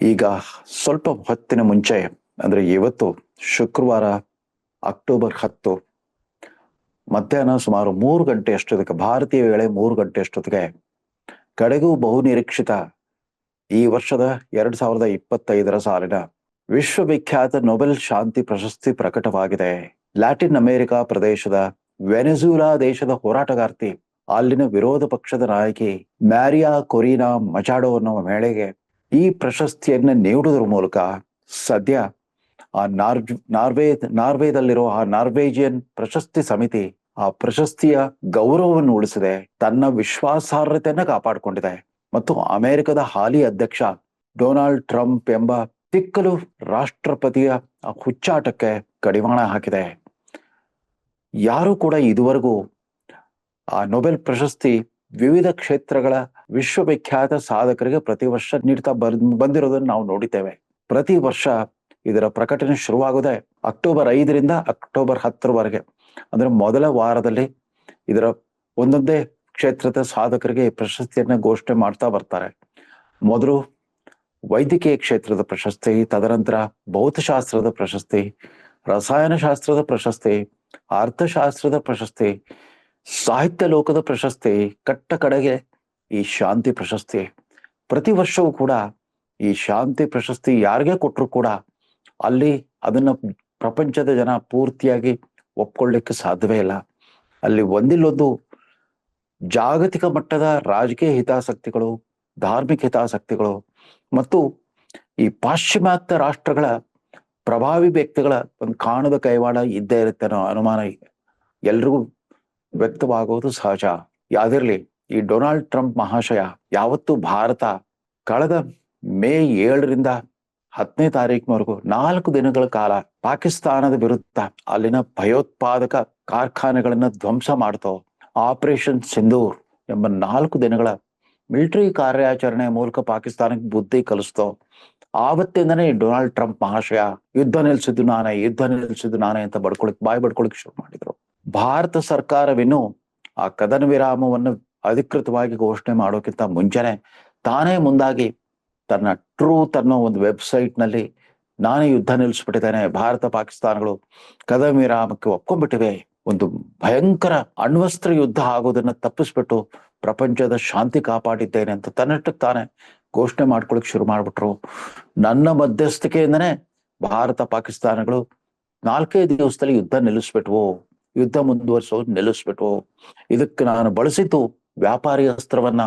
ಈಗ ಸ್ವಲ್ಪ ಹೊತ್ತಿನ ಮುಂಚೆ, ಅಂದ್ರೆ ಇವತ್ತು ಶುಕ್ರವಾರ ಅಕ್ಟೋಬರ್ ಹತ್ತು, ಮಧ್ಯಾಹ್ನ ಸುಮಾರು ಮೂರು ಗಂಟೆ ಅಷ್ಟೊತ್ತಿಗೆ, ಭಾರತೀಯ ವೇಳೆ ಮೂರು ಗಂಟೆ ಅಷ್ಟೊತ್ತಿಗೆ ಕಡೆಗೂ ಬಹುನಿರೀಕ್ಷಿತ ಈ ವರ್ಷದ ಎರಡ್ ಸಾವಿರದ ಇಪ್ಪತ್ತೈದರ ಸಾಲಿನ ವಿಶ್ವವಿಖ್ಯಾತ ನೊಬೆಲ್ ಶಾಂತಿ ಪ್ರಶಸ್ತಿ ಪ್ರಕಟವಾಗಿದೆ. ಲ್ಯಾಟಿನ್ ಅಮೆರಿಕಾ ಪ್ರದೇಶದ ವೆನೆಜುಲಾ ದೇಶದ ಹೋರಾಟಗಾರ್ತಿ, ಅಲ್ಲಿನ ವಿರೋಧ ಪಕ್ಷದ ನಾಯಕಿ ಮ್ಯಾರಿಯಾ ಕೊರಿನಾ ಮಚಾಡೋ ಅನ್ನೋ ಮೇಳೆಗೆ ಈ ಪ್ರಶಸ್ತಿಯನ್ನ ನೀಡುವುದರ ಮೂಲಕ ಸದ್ಯ ಆ ನಾರ್ಜ್, ನಾರ್ವೇ, ನಾರ್ವೇದಲ್ಲಿರೋ ಆ ನಾರ್ವೇಜಿಯನ್ ಪ್ರಶಸ್ತಿ ಸಮಿತಿ ಆ ಪ್ರಶಸ್ತಿಯ ಗೌರವವನ್ನು ಉಳಿಸಿದೆ, ತನ್ನ ವಿಶ್ವಾಸಾರ್ಹತೆಯನ್ನ ಕಾಪಾಡಿಕೊಂಡಿದೆ. ಮತ್ತು ಅಮೆರಿಕದ ಹಾಲಿ ಅಧ್ಯಕ್ಷ ಡೊನಾಲ್ಡ್ ಟ್ರಂಪ್ ಎಂಬ ತಿಕ್ಕಲು ರಾಷ್ಟ್ರಪತಿಯ ಹುಚ್ಚಾಟಕ್ಕೆ ಕಡಿವಾಣ ಹಾಕಿದೆ. ಯಾರು ಕೂಡ ಇದುವರೆಗೂ ಆ ನೊಬೆಲ್ ಪ್ರಶಸ್ತಿ ವಿವಿಧ ಕ್ಷೇತ್ರಗಳ ವಿಶ್ವವಿಖ್ಯಾತ ಸಾಧಕರಿಗೆ ಪ್ರತಿ ವರ್ಷ ನೀಡ್ತಾ ಬರ್ ಬಂದಿರೋದನ್ನು ನಾವು ನೋಡಿದ್ದೇವೆ. ಪ್ರತಿ ವರ್ಷ ಇದರ ಪ್ರಕಟಣೆ ಶುರುವಾಗೋದೇ ಅಕ್ಟೋಬರ್ ಐದರಿಂದ ಅಕ್ಟೋಬರ್ ಹತ್ತರವರೆಗೆ ಅಂದ್ರೆ ಮೊದಲ ವಾರದಲ್ಲಿ ಇದರ ಒಂದೊಂದೇ ಕ್ಷೇತ್ರದ ಸಾಧಕರಿಗೆ ಪ್ರಶಸ್ತಿಯನ್ನ ಘೋಷಣೆ ಮಾಡ್ತಾ ಬರ್ತಾರೆ. ಮೊದಲು ವೈದ್ಯಕೀಯ ಕ್ಷೇತ್ರದ ಪ್ರಶಸ್ತಿ, ತದನಂತರ ಭೌತಶಾಸ್ತ್ರದ ಪ್ರಶಸ್ತಿ, ರಸಾಯನಶಾಸ್ತ್ರದ ಪ್ರಶಸ್ತಿ, ಅರ್ಥಶಾಸ್ತ್ರದ ಪ್ರಶಸ್ತಿ ಸಾಹಿತ್ಯ ಲೋಕದ ಪ್ರಶಸ್ತಿ, ಕಟ್ಟ ಕಡೆಗೆ ಈ ಶಾಂತಿ ಪ್ರಶಸ್ತಿ. ಪ್ರತಿ ವರ್ಷವೂ ಕೂಡ ಈ ಶಾಂತಿ ಪ್ರಶಸ್ತಿ ಯಾರಿಗೆ ಕೊಟ್ಟರು ಕೂಡ ಅಲ್ಲಿ ಅದನ್ನ ಪ್ರಪಂಚದ ಜನ ಪೂರ್ತಿಯಾಗಿ ಒಪ್ಕೊಳ್ಳಿಕ್ಕೆ ಸಾಧ್ಯವೇ ಇಲ್ಲ. ಅಲ್ಲಿ ಒಂದಿಲ್ಲೊಂದು ಜಾಗತಿಕ ಮಟ್ಟದ ರಾಜಕೀಯ ಹಿತಾಸಕ್ತಿಗಳು, ಧಾರ್ಮಿಕ ಹಿತಾಸಕ್ತಿಗಳು ಮತ್ತು ಈ ಪಾಶ್ಚಿಮಾತ್ಯ ರಾಷ್ಟ್ರಗಳ ಪ್ರಭಾವಿ ವ್ಯಕ್ತಿಗಳ ಒಂದು ಕಾಣದ ಕೈವಾಡ ಇದ್ದೇ ಇರುತ್ತೆ ಅನ್ನೋ ಅನುಮಾನ ಎಲ್ರಿಗೂ ವ್ಯಕ್ತವಾಗುವುದು ಸಹಜ. ಯಾವ್ದಿರ್ಲಿ, ಈ ಡೊನಾಲ್ಡ್ ಟ್ರಂಪ್ ಮಹಾಶಯ ಯಾವತ್ತು ಭಾರತ ಕಳೆದ ಮೇ ಏಳರಿಂದ ಹತ್ತನೇ ತಾರೀಕಿನವರೆಗೂ ನಾಲ್ಕು ದಿನಗಳ ಕಾಲ ಪಾಕಿಸ್ತಾನದ ವಿರುದ್ಧ ಅಲ್ಲಿನ ಭಯೋತ್ಪಾದಕ ಕಾರ್ಖಾನೆಗಳನ್ನ ಧ್ವಂಸ ಮಾಡ್ತೋ, ಆಪರೇಷನ್ ಸಿಂಧೂರ್ ಎಂಬ ನಾಲ್ಕು ದಿನಗಳ ಮಿಲಿಟರಿ ಕಾರ್ಯಾಚರಣೆ ಮೂಲಕ ಪಾಕಿಸ್ತಾನಕ್ಕೆ ಬುದ್ಧಿ ಕಲಿಸ್ತೋ, ಆವತ್ತಿಂದನೇ ಡೊನಾಲ್ಡ್ ಟ್ರಂಪ್ ಮಹಾಶಯ, ಯುದ್ಧ ನಿಲ್ಸಿದ್ದು ನಾನೇ, ಯುದ್ಧ ನಿಲ್ಸಿದ್ದು ನಾನೇ ಅಂತ ಬಡ್ಕೊಳಕ್ ಬಾಯ್ ಬಡ್ಕೊಳಕ್ ಶುರು ಮಾಡಿದ್ರು. ಭಾರತ ಸರ್ಕಾರವಿನ್ನು ಆ ಕದನ ವಿರಾಮವನ್ನು ಅಧಿಕೃತವಾಗಿ ಘೋಷಣೆ ಮಾಡೋಕ್ಕಿಂತ ಮುಂಚೆನೆ ತಾನೇ ಮುಂದಾಗಿ ತನ್ನ ಟ್ರೂತ್ ಅನ್ನೋ ಒಂದು ವೆಬ್ಸೈಟ್ನಲ್ಲಿ ನಾನೇ ಯುದ್ಧ ನಿಲ್ಲಿಸ್ಬಿಟ್ಟಿದ್ದೇನೆ, ಭಾರತ ಪಾಕಿಸ್ತಾನಗಳು ಕದನ ವಿರಾಮಕ್ಕೆ ಒಪ್ಕೊಂಡ್ಬಿಟ್ಟಿವೆ, ಒಂದು ಭಯಂಕರ ಅಣ್ವಸ್ತ್ರ ಯುದ್ಧ ಆಗೋದನ್ನ ತಪ್ಪಿಸ್ಬಿಟ್ಟು ಪ್ರಪಂಚದ ಶಾಂತಿ ಕಾಪಾಡಿದ್ದೇನೆ ಅಂತ ತನ್ನಷ್ಟಕ್ಕೆ ತಾನೇ ಘೋಷಣೆ ಮಾಡ್ಕೊಳಕ್ ಶುರು ಮಾಡ್ಬಿಟ್ರು. ನನ್ನ ಮಧ್ಯಸ್ಥಿಕೆಯಿಂದನೇ ಭಾರತ ಪಾಕಿಸ್ತಾನಗಳು ನಾಲ್ಕೈದು ದಿವಸದಲ್ಲಿ ಯುದ್ಧ ನಿಲ್ಲಿಸ್ಬಿಟ್ವು. ಯುದ್ಧ ಮುಂದುವರಿಸೋದು ನಿಲ್ಲಿಸ್ಬಿಟ್ಟು ಇದಕ್ಕೆ ನಾನು ಬಳಸಿತು ವ್ಯಾಪಾರಿ ಅಸ್ತ್ರವನ್ನ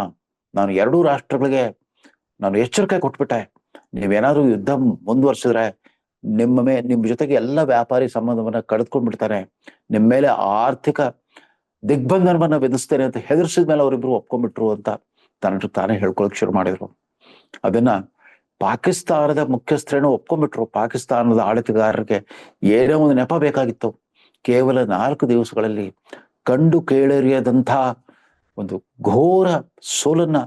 ನಾನು ಎರಡೂ ರಾಷ್ಟ್ರಗಳಿಗೆ ನಾನು ಎಚ್ಚರಿಕೆ ಕೊಟ್ಬಿಟ್ಟೆ. ನೀವೇನಾದ್ರೂ ಯುದ್ಧ ಮುಂದುವರ್ಸಿದ್ರೆ ನಿಮ್ಮ ಮೇ ನಿಮ್ ಜೊತೆಗೆ ಎಲ್ಲ ವ್ಯಾಪಾರಿ ಸಂಬಂಧವನ್ನ ಕಳೆದ್ಕೊಂಡ್ಬಿಡ್ತಾನೆ ನಿಮ್ ಮೇಲೆ ಆರ್ಥಿಕ ದಿಗ್ಬಂಧನವನ್ನ ವಿಧಿಸ್ತೇನೆ ಅಂತ ಹೆದರ್ಸಿದ ಮೇಲೆ ಅವರಿಬ್ರು ಒಪ್ಕೊಂಡ್ಬಿಟ್ರು ಅಂತ ತನ್ನ ತಾನೇ ಹೇಳ್ಕೊಳಕ್ ಶುರು ಮಾಡಿದ್ರು. ಅದನ್ನ ಪಾಕಿಸ್ತಾನದ ಮುಖ್ಯಸ್ಥರೇನು ಒಪ್ಕೊಂಡ್ಬಿಟ್ರು. ಪಾಕಿಸ್ತಾನದ ಆಡಳಿತಗಾರರಿಗೆ ಏನೇ ಒಂದು ನೆಪ ಬೇಕಾಗಿತ್ತು. ಕೇವಲ ನಾಲ್ಕು ದಿವಸಗಳಲ್ಲಿ ಕಂಡು ಕೇಳರಿಯದಂಥ ಒಂದು ಘೋರ ಸೋಲನ್ನ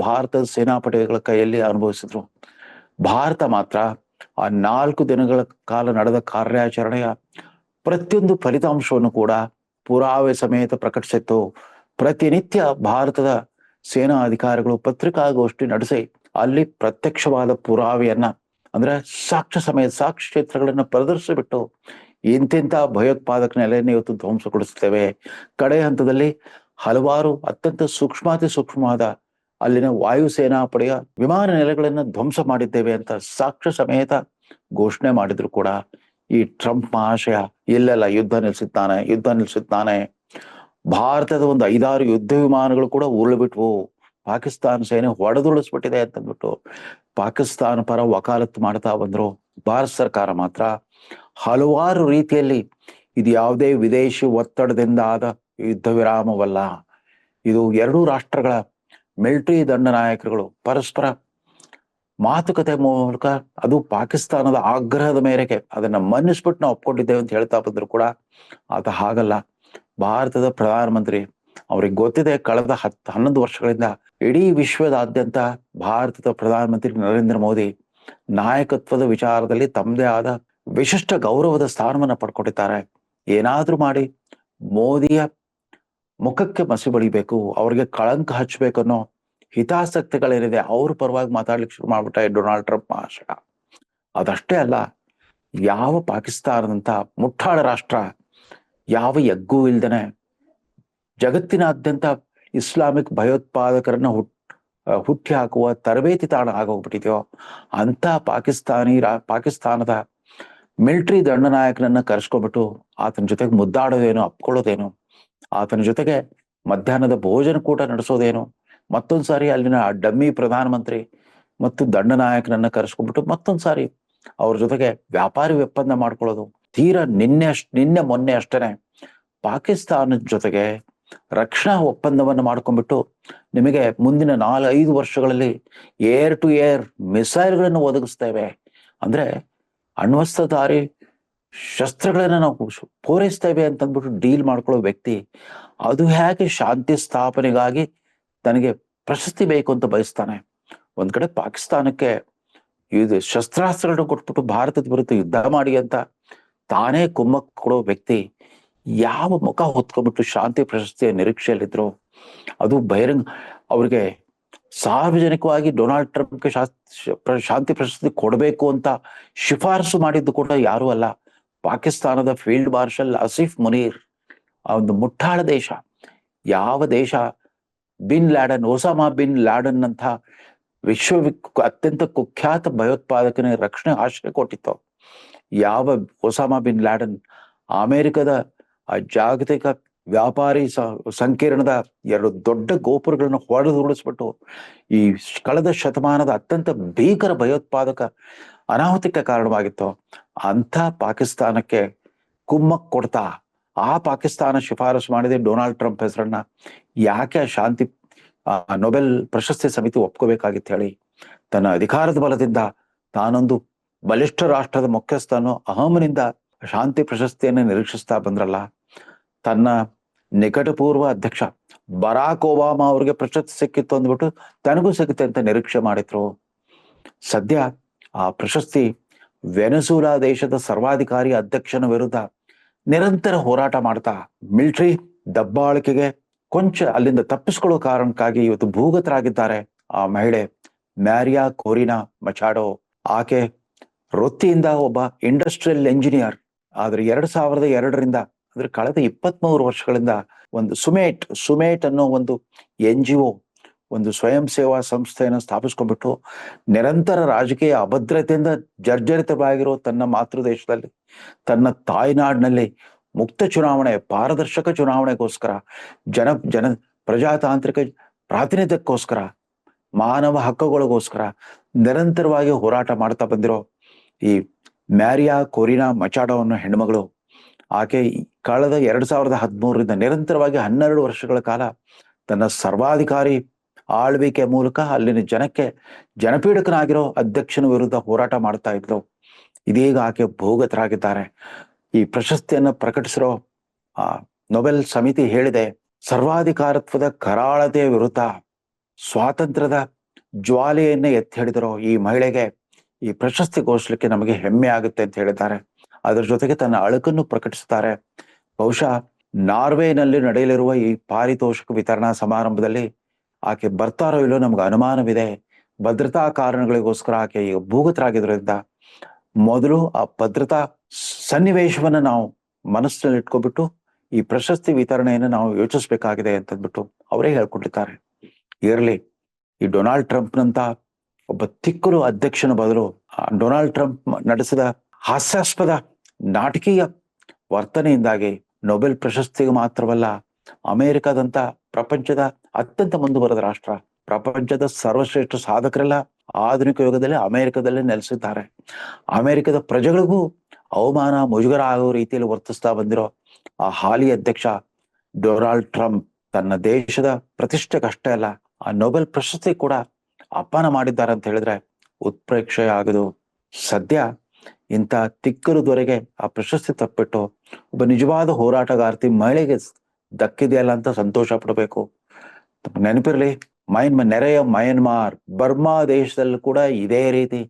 ಭಾರತದ ಸೇನಾಪಡೆಗಳ ಕೈಯಲ್ಲಿ ಅನುಭವಿಸಿದ್ರು. ಭಾರತ ಮಾತ್ರ ಆ ನಾಲ್ಕು ದಿನಗಳ ಕಾಲ ನಡೆದ ಕಾರ್ಯಾಚರಣೆಯ ಪ್ರತಿಯೊಂದು ಫಲಿತಾಂಶವನ್ನು ಕೂಡ ಪುರಾವೆ ಸಮೇತ ಪ್ರಕಟಿಸಿತ್ತು. ಪ್ರತಿನಿತ್ಯ ಭಾರತದ ಸೇನಾ ಅಧಿಕಾರಿಗಳು ಪತ್ರಿಕಾಗೋಷ್ಠಿ ನಡೆಸಿ ಅಲ್ಲಿ ಪ್ರತ್ಯಕ್ಷವಾದ ಪುರಾವೆಯನ್ನ, ಅಂದ್ರೆ ಸಾಕ್ಷ್ಯ ಸಮೇತ, ಸಾಕ್ಷ್ಯ ಕ್ಷೇತ್ರಗಳನ್ನ ಪ್ರದರ್ಶಿಸಿಬಿಟ್ಟು ಇಂತಿಂತ ಭಯೋತ್ಪಾದಕ ನೆಲೆಯನ್ನು ಇವತ್ತು ಧ್ವಂಸಗೊಳಿಸುತ್ತೇವೆ ಕಡೆ ಹಂತದಲ್ಲಿ ಹಲವಾರು ಅತ್ಯಂತ ಸೂಕ್ಷ್ಮಾತಿ ಸೂಕ್ಷ್ಮವಾದ ಅಲ್ಲಿನ ವಾಯುಸೇನಾ ಪಡೆಯ ವಿಮಾನ ನೆಲೆಗಳನ್ನ ಧ್ವಂಸ ಮಾಡಿದ್ದೇವೆ ಅಂತ ಸಾಕ್ಷ್ಯ ಸಮೇತ ಘೋಷಣೆ ಮಾಡಿದ್ರು ಕೂಡ. ಈ ಟ್ರಂಪ್ ಮಹಾಶಯ ಇಲ್ಲೆಲ್ಲ ಯುದ್ಧ ನಿಲ್ಸಿದ್ದಾನೆ, ಯುದ್ಧ ನಿಲ್ಲಿಸುತ್ತಾನೆ ಭಾರತದ ಒಂದು ಐದಾರು ಯುದ್ಧ ವಿಮಾನಗಳು ಕೂಡ ಉರುಳ್ಬಿಟ್ವು. ಪಾಕಿಸ್ತಾನ ಸೇನೆ ಹೊಡೆದುಳಿಸ್ಬಿಟ್ಟಿದೆ ಅಂತಂದ್ಬಿಟ್ಟು ಪಾಕಿಸ್ತಾನ ಪರ ವಕಾಲತ್ತು ಮಾಡ್ತಾ ಬಂದ್ರು. ಭಾರತ ಸರ್ಕಾರ ಮಾತ್ರ. ಹಲವಾರು ರೀತಿಯಲ್ಲಿ ಇದು ಯಾವುದೇ ವಿದೇಶಿ ಒತ್ತಡದಿಂದ ಆದ ಯುದ್ಧ ವಿರಾಮವಲ್ಲ. ಇದು ಎರಡೂ ರಾಷ್ಟ್ರಗಳ ಮಿಲಿಟರಿ ದಂಡ ನಾಯಕರುಗಳು ಪರಸ್ಪರ ಮಾತುಕತೆ ಮೂಲಕ ಅದು ಪಾಕಿಸ್ತಾನದ ಆಗ್ರಹದ ಮೇರೆಗೆ ಅದನ್ನ ಮನ್ನಿಸ್ಬಿಟ್ಟು ನಾವು ಒಪ್ಕೊಂಡಿದ್ದೇವೆ ಅಂತ ಹೇಳ್ತಾ ಬಂದ್ರು ಕೂಡ ಆತ ಹಾಗಲ್ಲ. ಭಾರತದ ಪ್ರಧಾನಮಂತ್ರಿ ಅವ್ರಿಗೆ ಗೊತ್ತಿದೆ ಕಳೆದ ಹತ್ತು ಹನ್ನೊಂದು ವರ್ಷಗಳಿಂದ ಇಡೀ ವಿಶ್ವದಾದ್ಯಂತ ಭಾರತದ ಪ್ರಧಾನಮಂತ್ರಿ ನರೇಂದ್ರ ಮೋದಿ ನಾಯಕತ್ವದ ವಿಚಾರದಲ್ಲಿ ತಮ್ಮದೇ ಆದ ವಿಶಿಷ್ಟ ಗೌರವದ ಸ್ಥಾನವನ್ನ ಪಡ್ಕೊಂಡಿದ್ದಾರೆ. ಏನಾದ್ರೂ ಮಾಡಿ ಮೋದಿಯ ಮುಖಕ್ಕೆ ಮಸಿ ಬಳಿಬೇಕು, ಅವ್ರಿಗೆ ಕಳಂಕ ಹಚ್ಚಬೇಕು ಅನ್ನೋ ಹಿತಾಸಕ್ತಿಗಳೇನಿದೆ, ಅವ್ರ ಪರವಾಗಿ ಮಾತಾಡ್ಲಿಕ್ಕೆ ಶುರು ಮಾಡ್ಬಿಟ್ಟ ಡೊನಾಲ್ಡ್ ಟ್ರಂಪ್ ಮಹಾಶಯ ಅದಷ್ಟೇ ಅಲ್ಲ, ಯಾವ ಪಾಕಿಸ್ತಾನದಂತ ಮುಟ್ಟಾಳ ರಾಷ್ಟ್ರ, ಯಾವ ಎಗ್ಗೂ ಇಲ್ದನೆ ಜಗತ್ತಿನಾದ್ಯಂತ ಇಸ್ಲಾಮಿಕ್ ಭಯೋತ್ಪಾದಕರನ್ನ ಹುಟ್, ಹುಟ್ಟಿ ಹಾಕುವ ತರಬೇತಿ ತಾಣ ಆಗೋಗ್ಬಿಟ್ಟಿದೆಯೋ ಅಂತ ಪಾಕಿಸ್ತಾನಿ ರಾ, ಪಾಕಿಸ್ತಾನದ ಮಿಲಿಟರಿ ದಂಡನಾಯಕನನ್ನ ಕರೆಸ್ಕೊಂಡ್ಬಿಟ್ಟು ಆತನ ಜೊತೆಗೆ ಮುದ್ದಾಡೋದೇನು, ಅಪ್ಕೊಳ್ಳೋದೇನು, ಆತನ ಜೊತೆಗೆ ಮಧ್ಯಾಹ್ನದ ಭೋಜನ ಕೂಟ ನಡೆಸೋದೇನು, ಮತ್ತೊಂದು ಸಾರಿ ಅಲ್ಲಿನ ಡಮ್ಮಿ ಪ್ರಧಾನಮಂತ್ರಿ ಮತ್ತು ದಂಡನಾಯಕನನ್ನ ಕರೆಸ್ಕೊಂಡ್ಬಿಟ್ಟು ಮತ್ತೊಂದು ಸಾರಿ ಅವ್ರ ಜೊತೆಗೆ ವ್ಯಾಪಾರಿ ಒಪ್ಪಂದ ಮಾಡ್ಕೊಳ್ಳೋದು. ತೀರಾ ನಿನ್ನೆ ಅಷ್ಟ್, ನಿನ್ನೆ ಮೊನ್ನೆ ಅಷ್ಟೇನೆ ಪಾಕಿಸ್ತಾನದ ಜೊತೆಗೆ ರಕ್ಷಣಾ ಒಪ್ಪಂದವನ್ನು ಮಾಡ್ಕೊಂಡ್ಬಿಟ್ಟು ನಿಮಗೆ ಮುಂದಿನ ನಾಲ್ ಐದು ವರ್ಷಗಳಲ್ಲಿ ಏರ್ ಟು ಏರ್ ಮಿಸೈಲ್ಗಳನ್ನು ಒದಗಿಸ್ತೇವೆ. ಅಂದ್ರೆ ಅಣ್ವಸ್ತ್ರಧಾರಿ ಶಸ್ತ್ರಗಳನ್ನ ನಾವು ಪೂರೈಸ್ತೇವೆ ಅಂತಂದ್ಬಿಟ್ಟು ಡೀಲ್ ಮಾಡ್ಕೊಳ್ಳೋ ವ್ಯಕ್ತಿ, ಅದು ಹೇಗೆ ಶಾಂತಿ ಸ್ಥಾಪನೆಗಾಗಿ ತನಗೆ ಪ್ರಶಸ್ತಿ ಬೇಕು ಅಂತ ಬಯಸ್ತಾನೆ. ಒಂದ್ ಕಡೆ ಪಾಕಿಸ್ತಾನಕ್ಕೆ ಇದು ಶಸ್ತ್ರಾಸ್ತ್ರಗಳನ್ನ ಕೊಟ್ಬಿಟ್ಟು ಭಾರತದ ವಿರುದ್ಧ ಯುದ್ಧ ಮಾಡಿ ಅಂತ ತಾನೇ ಕುಮ್ಮಕ್ ಕೊಡೋ ವ್ಯಕ್ತಿ, ಯಾವ ಮುಖ ಹೊತ್ಕೊಂಡ್ಬಿಟ್ಟು ಶಾಂತಿ ಪ್ರಶಸ್ತಿಯ ನಿರೀಕ್ಷೆಯಲ್ಲಿದ್ರು, ಅದು ಬಹಿರಂಗ, ಅವ್ರಿಗೆ ಸಾರ್ವಜನಿಕವಾಗಿ ಡೊನಾಲ್ಡ್ ಟ್ರಂಪ್ಗೆ ಶಾಂತಿ ಪ್ರಶಸ್ತಿ ಕೊಡಬೇಕು ಅಂತ ಶಿಫಾರಸು ಮಾಡಿದ್ದು ಕೂಡ ಯಾರೂ ಅಲ್ಲ. ಪಾಕಿಸ್ತಾನದ ಫೀಲ್ಡ್ ಮಾರ್ಷಲ್ ಆಸಿಫ್ ಮುನೀರ್, ಆ ಒಂದು ಮುಠಾಳ ದೇಶ. ಯಾವ ದೇಶ? Bin Laden, Osama Bin Laden ಅಂತ ವಿಶ್ವ ಅತ್ಯಂತ ಕುಖ್ಯಾತ ಭಯೋತ್ಪಾದಕನ ರಕ್ಷಣೆ ಆಶ್ರಯ ಕೊಟ್ಟಿತ್ತು. ಯಾವ ಒಸಾಮಾ ಬಿನ್ ಲ್ಯಾಡನ್? ಅಮೆರಿಕದ ಆ ಜಾಗತಿಕ ವ್ಯಾಪಾರಿ ಸಂಕೀರ್ಣದ ಎರಡು ದೊಡ್ಡ ಗೋಪುರಗಳನ್ನು ಹೊಡೆದು ಉಳಿಸ್ಬಿಟ್ಟು ಈ ಕಳೆದ ಶತಮಾನದ ಅತ್ಯಂತ ಭೀಕರ ಭಯೋತ್ಪಾದಕ ಅನಾಹುತಕ್ಕೆ ಕಾರಣವಾಗಿತ್ತು. ಅಂಥ ಪಾಕಿಸ್ತಾನಕ್ಕೆ ಕುಮ್ಮಕ್ ಕೊಡ್ತಾ ಆ ಪಾಕಿಸ್ತಾನ ಶಿಫಾರಸು ಮಾಡಿದೆ ಡೊನಾಲ್ಡ್ ಟ್ರಂಪ್ ಹೆಸರನ್ನ. ಯಾಕೆ ಶಾಂತಿ ನೊಬೆಲ್ ಪ್ರಶಸ್ತಿ ಸಮಿತಿ ಒಪ್ಕೋಬೇಕಾಗಿತ್ತು ಹೇಳಿ. ತನ್ನ ಅಧಿಕಾರದ ಬಲದಿಂದ ತಾನೊಂದು ಬಲಿಷ್ಠ ರಾಷ್ಟ್ರದ ಮುಖ್ಯಸ್ಥನು ಅಹಮನಿಂದ ಶಾಂತಿ ಪ್ರಶಸ್ತಿಯನ್ನು ನಿರೀಕ್ಷಿಸ್ತಾ ಬಂದ್ರಲ್ಲ. ತನ್ನ ನಿಕಟಪೂರ್ವ ಅಧ್ಯಕ್ಷ ಬರಾಕ್ ಒಬಾಮಾ ಅವ್ರಿಗೆ ಪ್ರಶಸ್ತಿ ಸಿಕ್ಕಿತ್ತು ಅಂದ್ಬಿಟ್ಟು ತನಗೂ ಸಿಗುತ್ತೆ ಅಂತ ನಿರೀಕ್ಷೆ ಮಾಡಿದ್ರು. ಸದ್ಯ ಆ ಪ್ರಶಸ್ತಿ ವೆನಸೂಲಾ ದೇಶದ ಸರ್ವಾಧಿಕಾರಿ ಅಧ್ಯಕ್ಷನ ವಿರುದ್ಧ ನಿರಂತರ ಹೋರಾಟ ಮಾಡ್ತಾ ಮಿಲಿಟರಿ ದಬ್ಬಾಳಿಕೆಗೆ ಕೊಂಚ ಅಲ್ಲಿಂದ ತಪ್ಪಿಸ್ಕೊಳ್ಳೋ ಕಾರಣಕ್ಕಾಗಿ ಇವತ್ತು ಭೂಗತರಾಗಿದ್ದಾರೆ ಆ ಮಹಿಳೆ ಮ್ಯಾರಿಯಾ ಕೋರಿನಾ ಮಚಾಡೋ. ಆಕೆ ವೃತ್ತಿಯಿಂದ ಒಬ್ಬ ಇಂಡಸ್ಟ್ರಿಯಲ್ ಎಂಜಿನಿಯರ್. ಆದ್ರೆ ಎರಡ್ ಸಾವಿರದ ಎರಡರಿಂದ ಅಂದ್ರೆ ಕಳೆದ ಇಪ್ಪತ್ಮೂರು ವರ್ಷಗಳಿಂದ ಒಂದು ಸುಮೇಟ್ ಸುಮೇಟ್ ಅನ್ನೋ ಒಂದು ಎನ್ ಜಿ ಒ ಒಂದು ಸ್ವಯಂ ಸೇವಾ ಸಂಸ್ಥೆಯನ್ನು ಸ್ಥಾಪಿಸ್ಕೊಂಡ್ಬಿಟ್ಟು ನಿರಂತರ ರಾಜಕೀಯ ಅಭದ್ರತೆಯಿಂದ ಜರ್ಜರಿತವಾಗಿರೋ ತನ್ನ ಮಾತೃ ದೇಶದಲ್ಲಿ ತನ್ನ ತಾಯ್ನಾಡಿನಲ್ಲಿ ಮುಕ್ತ ಚುನಾವಣೆ, ಪಾರದರ್ಶಕ ಚುನಾವಣೆಗೋಸ್ಕರ, ಜನ ಜನ ಪ್ರಜಾತಾಂತ್ರಿಕ ಪ್ರಾತಿನಿಧ್ಯಕ್ಕೋಸ್ಕರ, ಮಾನವ ಹಕ್ಕುಗಳಿಗೋಸ್ಕರ ನಿರಂತರವಾಗಿ ಹೋರಾಟ ಮಾಡ್ತಾ ಬಂದಿರೋ ಈ ಮ್ಯಾರಿಯಾ ಕೊರಿನಾ ಮಚಾಡೋ ಅನ್ನೋ ಹೆಣ್ಮಗಳು ಆಕೆ ಈ ಕಳೆದ ಎರಡ್ ಸಾವಿರದ ಹದಿಮೂರರಿಂದ ನಿರಂತರವಾಗಿ ಹನ್ನೆರಡು ವರ್ಷಗಳ ಕಾಲ ತನ್ನ ಸರ್ವಾಧಿಕಾರಿ ಆಳ್ವಿಕೆ ಮೂಲಕ ಅಲ್ಲಿನ ಜನಕ್ಕೆ ಜನಪೀಡಕನಾಗಿರೋ ಅಧ್ಯಕ್ಷನ ವಿರುದ್ಧ ಹೋರಾಟ ಮಾಡ್ತಾ ಇದ್ಲು. ಇದೀಗ ಆಕೆ ಭೋಗತರಾಗಿದ್ದಾರೆ. ಈ ಪ್ರಶಸ್ತಿಯನ್ನು ಪ್ರಕಟಿಸಿರೋ, ಆ, ನೊಬೆಲ್ ಸಮಿತಿ ಹೇಳಿದೆ, ಸರ್ವಾಧಿಕಾರತ್ವದ ಕರಾಳತೆಯ ವಿರುದ್ಧ ಸ್ವಾತಂತ್ರ್ಯದ ಜ್ವಾಲೆಯನ್ನೇ ಎತ್ತಿ ಈ ಮಹಿಳೆಗೆ ಈ ಪ್ರಶಸ್ತಿ ಘೋಷಿಸಲಿಕ್ಕೆ ನಮಗೆ ಹೆಮ್ಮೆ ಆಗುತ್ತೆ ಅಂತ ಹೇಳಿದ್ದಾರೆ. ಅದರ ಜೊತೆಗೆ ತನ್ನ ಅಳುಕನ್ನು ಪ್ರಕಟಿಸುತ್ತಾರೆ. ಬಹುಶಃ ನಾರ್ವೆನಲ್ಲಿ ನಡೆಯಲಿರುವ ಈ ಪಾರಿತೋಷಕ ವಿತರಣಾ ಸಮಾರಂಭದಲ್ಲಿ ಆಕೆ ಬರ್ತಾರೋ ಇಲ್ಲೋ ನಮ್ಗೆ ಅನುಮಾನವಿದೆ. ಭದ್ರತಾ ಕಾರಣಗಳಿಗೋಸ್ಕರ ಆಕೆ ಈಗ ಭೂಗತರಾಗಿದ್ರಿಂದ ಮೊದಲು ಆ ಭದ್ರತಾ ಸನ್ನಿವೇಶವನ್ನ ನಾವು ಮನಸ್ಸಿನಲ್ಲಿ ಇಟ್ಕೊಬಿಟ್ಟು ಈ ಪ್ರಶಸ್ತಿ ವಿತರಣೆಯನ್ನು ನಾವು ಯೋಚಿಸ್ಬೇಕಾಗಿದೆ ಅಂತಂದ್ಬಿಟ್ಟು ಅವರೇ ಹೇಳ್ಕೊಂಡಿದ್ದಾರೆ. ಇರಲಿ, ಈ ಡೊನಾಲ್ಡ್ ಟ್ರಂಪ್ನಂತ ಒಬ್ಬ ತಿಕ್ಕಲು ಅಧ್ಯಕ್ಷನ ಬದಲು ಡೊನಾಲ್ಡ್ ಟ್ರಂಪ್ ನಡೆಸಿದ ಹಾಸ್ಯಾಸ್ಪದ ನಾಟಕೀಯ ವರ್ತನೆಯಿಂದಾಗಿ ನೊಬೆಲ್ ಪ್ರಶಸ್ತಿಗೆ ಮಾತ್ರವಲ್ಲ ಅಮೆರಿಕದಂತ ಪ್ರಪಂಚದ ಅತ್ಯಂತ ಮುಂದುವರೆದ ರಾಷ್ಟ್ರ, ಪ್ರಪಂಚದ ಸರ್ವಶ್ರೇಷ್ಠ ಸಾಧಕರೆಲ್ಲ ಆಧುನಿಕ ಯುಗದಲ್ಲಿ ಅಮೆರಿಕದಲ್ಲಿ ನೆಲೆಸಿದ್ದಾರೆ. ಅಮೆರಿಕದ ಪ್ರಜೆಗಳಿಗೂ ಅವಮಾನ ಮುಜುಗರ ಆಗೋ ರೀತಿಯಲ್ಲಿ ವರ್ತಿಸ್ತಾ ಬಂದಿರೋ ಆ ಹಾಲಿ ಅಧ್ಯಕ್ಷ ಡೊನಾಲ್ಡ್ ಟ್ರಂಪ್ ತನ್ನ ದೇಶದ ಪ್ರತಿಷ್ಠೆಗಷ್ಟೇ ಅಲ್ಲ, ಆ ನೊಬೆಲ್ ಪ್ರಶಸ್ತಿ ಕೂಡ ಅಪಾನ ಮಾಡಿದ್ದಾರೆ ಅಂತ ಹೇಳಿದ್ರೆ ಉತ್ಪ್ರೇಕ್ಷೆ ಆಗದು ಸದ್ಯ ಇಂಥ ತಿಕ್ಕರು ದೊರೆಗೆ ಆ ಪ್ರಶಸ್ತಿ ತಪ್ಪಿಟ್ಟು ಒಬ್ಬ ನಿಜವಾದ ಹೋರಾಟಗಾರ್ತಿ ಮಹಿಳೆಗೆ ದಕ್ಕಿದೆಯಲ್ಲ ಅಂತ ಸಂತೋಷ ಪಡಬೇಕು. ನೆನಪಿರಲಿ ಮಯನ್ಮ ನೆರೆಯ ಮಯನ್ಮಾರ್, ಬರ್ಮಾ ದೇಶದಲ್ಲಿ ಕೂಡ ಇದೇ ರೀತಿ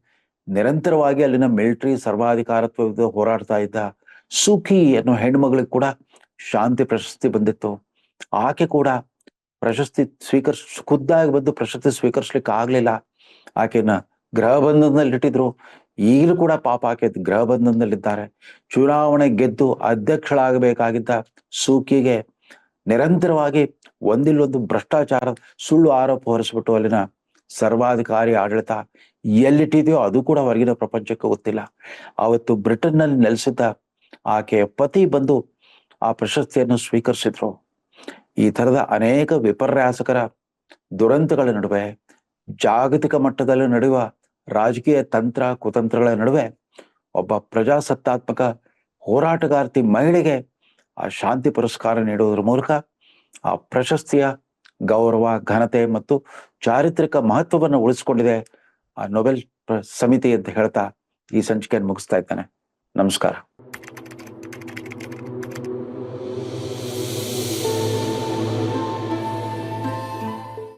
ನಿರಂತರವಾಗಿ ಅಲ್ಲಿನ ಮಿಲಿಟರಿ ಸರ್ವಾಧಿಕಾರತ್ವ ಹೋರಾಡ್ತಾ ಇದ್ದ ಸುಖಿ ಅನ್ನೋ ಹೆಣ್ಮಗಳಿಗೆ ಕೂಡ ಶಾಂತಿ ಪ್ರಶಸ್ತಿ ಬಂದಿತ್ತು. ಆಕೆ ಕೂಡ ಪ್ರಶಸ್ತಿ ಸ್ವೀಕರಿಸ್ ಖುದ್ದಾಗಿ ಬಂದು ಪ್ರಶಸ್ತಿ ಸ್ವೀಕರಿಸ್ಲಿಕ್ಕೆ ಆಗ್ಲಿಲ್ಲ ಆಕೆನ ಗೃಹ ಬಂಧನದಲ್ಲಿ ಇಟ್ಟಿದ್ರು ಈಗಲೂ ಕೂಡ ಪಾಪ ಆಕೆ ಗೃಹ ಬಂಧನದಲ್ಲಿದ್ದಾರೆ ಚುನಾವಣೆ ಗೆದ್ದು ಅಧ್ಯಕ್ಷಳಾಗಬೇಕಾಗಿದ್ದ ಸೂಕಿಗೆ ನಿರಂತರವಾಗಿ ಒಂದಿಲ್ಲೊಂದು ಭ್ರಷ್ಟಾಚಾರ ಸುಳ್ಳು ಆರೋಪ ಹೊರಿಸ್ಬಿಟ್ಟು ಅಲ್ಲಿನ ಸರ್ವಾಧಿಕಾರಿ ಆಡಳಿತ ಎಲ್ಲಿಟ್ಟಿದೆಯೋ ಅದು ಕೂಡ ಹೊರಗಿನ ಪ್ರಪಂಚಕ್ಕೆ ಗೊತ್ತಿಲ್ಲ. ಅವತ್ತು ಬ್ರಿಟನ್ನಲ್ಲಿ ನೆಲೆಸಿದ್ದ ಆಕೆಯ ಪತಿ ಬಂದು ಆ ಪ್ರಶಸ್ತಿಯನ್ನು ಸ್ವೀಕರಿಸಿದ್ರು. ಈ ತರದ ಅನೇಕ ವಿಪರ್ಯಾಸಕರ ದುರಂತಗಳ ನಡುವೆ ಜಾಗತಿಕ ಮಟ್ಟದಲ್ಲಿ ನಡೆಯುವ ರಾಜಕೀಯ ತಂತ್ರ, ಕುತಂತ್ರಗಳ ನಡುವೆ ಒಬ್ಬ ಪ್ರಜಾಸತ್ತಾತ್ಮಕ ಹೋರಾಟಗಾರ್ತಿ ಮಹಿಳೆಗೆ ಆ ಶಾಂತಿ ಪುರಸ್ಕಾರ ನೀಡುವುದರ ಮೂಲಕ ಆ ಪ್ರಶಸ್ತಿಯ ಗೌರವ, ಘನತೆ ಮತ್ತು ಚಾರಿತ್ರಿಕ ಮಹತ್ವವನ್ನು ಉಳಿಸಿಕೊಂಡಿದೆ ಆ ನೊಬೆಲ್ ಸಮಿತಿ ಅಂತ ಹೇಳ್ತಾ ಈ ಸಂಚಿಕೆಯನ್ನು ಮುಗಿಸ್ತಾ ಇದ್ದಾನೆ. ನಮಸ್ಕಾರ.